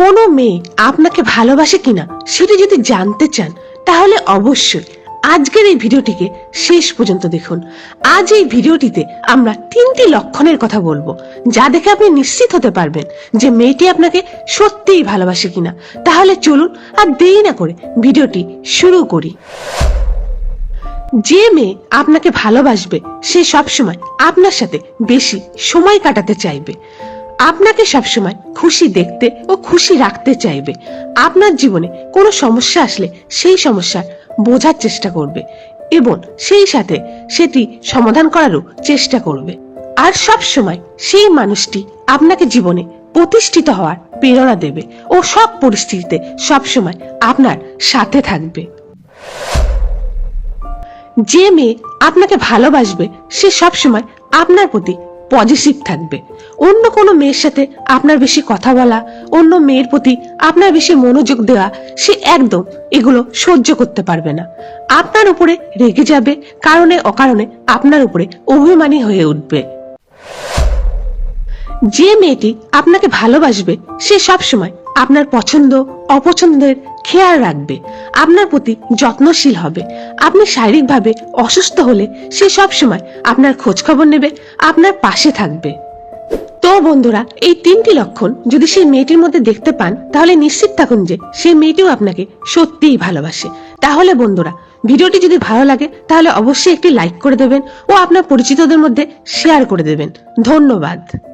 কোনো মেয়ে আপনাকে ভালোবাসে কিনা সেটা যদি জানতে চান, তাহলে অবশ্যই আজকের এই ভিডিওটিকে শেষ পর্যন্ত দেখুন। আজ এই ভিডিওটিতে আমরা তিনটি লক্ষণের কথা বলব, যা দেখে আপনি নিশ্চিত হতে পারবেন যে মেয়েটি আপনাকে সত্যিই ভালোবাসে কিনা। তাহলে চলুন আর দেরি না করে ভিডিওটি শুরু করি। যে মেয়ে আপনাকে ভালোবাসবে, সে সবসময় আপনার সাথে বেশি সময় কাটাতে চাইবে। আপনাকে সবসময় খুশি দেখতে ও খুশি রাখতে চাইবে। আপনার জীবনে কোনো সমস্যা আসলে সেই সমস্যার বোঝার চেষ্টা করবে এবং সেই সাথে সেটি সমাধান করারও চেষ্টা করবে। আর সব সময় সেই মানুষটি আপনাকে জীবনে প্রতিষ্ঠিত হওয়ার প্রেরণা দেবে ও সব পরিস্থিতিতে সবসময় আপনার সাথে থাকবে। যে মেয়ে আপনাকে ভালোবাসবে, সে সবসময় আপনার প্রতি পজিটিভ থাকবে। অন্য কোনো মেয়ের সাথে আপনার বেশি কথা বলা, অন্য মেয়ের প্রতি আপনার বেশি মনোযোগ দেওয়া, সে একদম এগুলো সহ্য করতে পারবে না। আপনার উপরে রেগে যাবে, কারণে অকারণে আপনার উপরে অভিমানী হয়ে উঠবে। যে মেয়েটি আপনাকে ভালোবাসবে, সে সবসময় আপনার পছন্দ, অপছন্দের খেয়াল রাখবে। আপনার প্রতি যত্নশীল হবে। আপনি শারীরিকভাবে অসুস্থ হলে সে সবসময় আপনার খোঁজ খবর নেবে আপনার পাশে থাকবে। তো বন্ধুরা, এই তিনটি লক্ষণ যদি সেই মেয়েটির মধ্যে দেখতে পান, তাহলে নিশ্চিত থাকুন যে সেই মেয়েটিও আপনাকে সত্যিই ভালোবাসে। তাহলে বন্ধুরা, ভিডিওটি যদি ভালো লাগে, তাহলে অবশ্যই একটি লাইক করে দেবেন ও আপনার পরিচিতদের মধ্যে শেয়ার করে দেবেন। ধন্যবাদ।